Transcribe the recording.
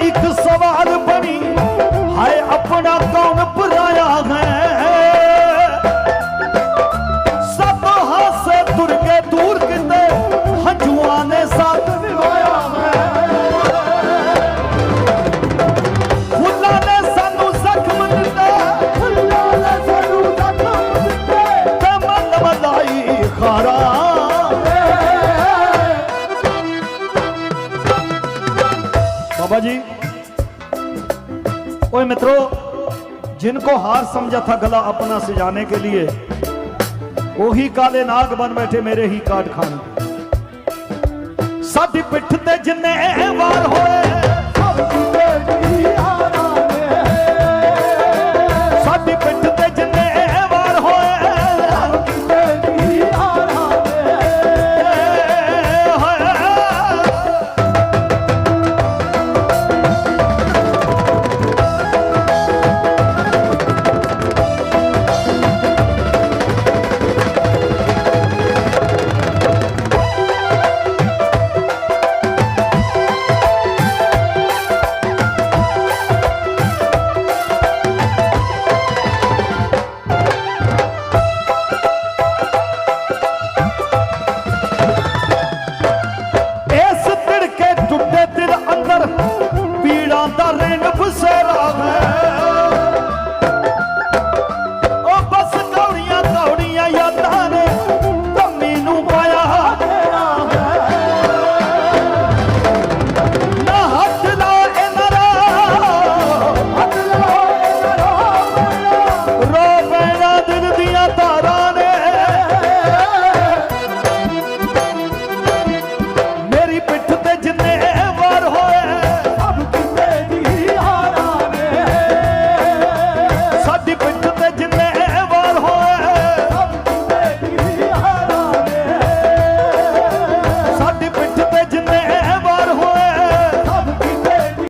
ਇੱਕ ਸਵਾਲ ਬਣੀ। ਹਾਏ ਆਪਣਾ बाबा जी ओए मित्रों जिनको हार समझा था गला अपना सजाने के लिए वही काले नाग बन बैठे मेरे ही काट खाने साडी पिठ ते जिन्ने वार